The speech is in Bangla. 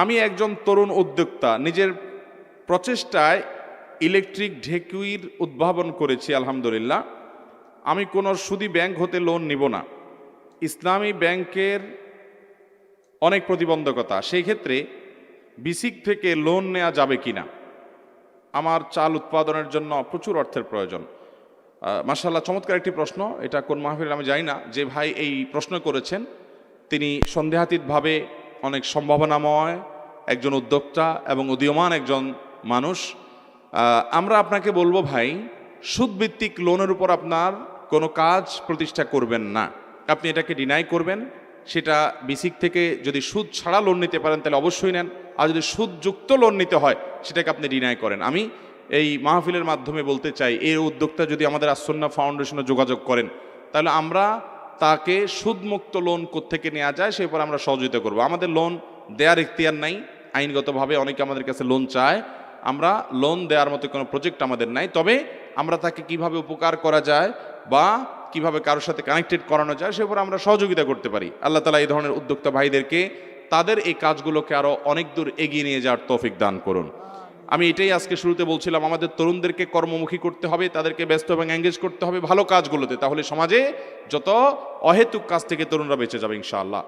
আমি একজন তরুণ উদ্যোক্তা। নিজের প্রচেষ্টায় ইলেকট্রিক ঢেকুইর উদ্ভাবন করেছি, আলহামদুলিল্লাহ। আমি কোনো সুদি ব্যাংক হতে লোন নিব না। ইসলামী ব্যাংকের অনেক প্রতিবন্ধকতা। সেই ক্ষেত্রে বিসিক থেকে লোন নেওয়া যাবে কি না আমার চাল উৎপাদনের জন্য প্রচুর অর্থের প্রয়োজন। মার্শাল্লাহ চমৎকার একটি প্রশ্ন। এটা কোন মাহফিল আমি জানি না। যে ভাই এই প্রশ্ন করেছেন, তিনি সন্দেহাতীতভাবে অনেক সম্ভাবনাময় একজন উদ্যোক্তা এবং উদীয়মান একজন মানুষ। আমরা আপনাকে বলব ভাই, সুদভিত্তিক লোনের উপর আপনার কোনো কাজ প্রতিষ্ঠা করবেন না। আপনি এটাকে ডিনাই করবেন। সেটা বিসিক থেকে যদি সুদ ছাড়া লোন নিতে পারেন, তাহলে অবশ্যই নেন। আর যদি সুদযুক্ত লোন নিতে হয়, সেটাকে আপনি ডিনাই করেন। আমি এই মাহফিলের মাধ্যমে বলতে চাই, এই উদ্যোক্তা যদি আমাদের আসন্না ফাউন্ডেশনে যোগাযোগ করেন, তাহলে আমরা তাকে সুদমুক্ত লোন কোত্থেকে নেওয়া যায় সে উপর আমরা সহযোগিতা করব। আমাদের লোন দেওয়ার ইখতিয়ার নাই, আইনগতভাবে অনেকে আমাদের কাছে লোন চায়। আমরা লোন দেওয়ার মতো কোনো প্রজেক্ট আমাদের নাই, তবে আমরা তাকে কীভাবে উপকার করা যায় বা কীভাবে কারোর সাথে কানেক্টেড করানো যায় সে উপর আমরা সহযোগিতা করতে পারি। আল্লাহ তালা এই ধরনের উদ্যোক্তা ভাইদেরকে তাদের এই কাজগুলোকে আরও অনেক দূর এগিয়ে নিয়ে যাওয়ার তৌফিক দান করুন। আমি এটাই আজকে শুরুতে বলছিলাম, আমাদের তরুণদেরকে কর্মমুখী করতে হবে, তাদেরকে ব্যস্ত এবং এঙ্গেজ করতে হবে ভালো কাজগুলোতে। তাহলে সমাজে যত অহেতুক কাজ থেকে তরুণরা বেঁচে যাবে ইনশাআল্লাহ।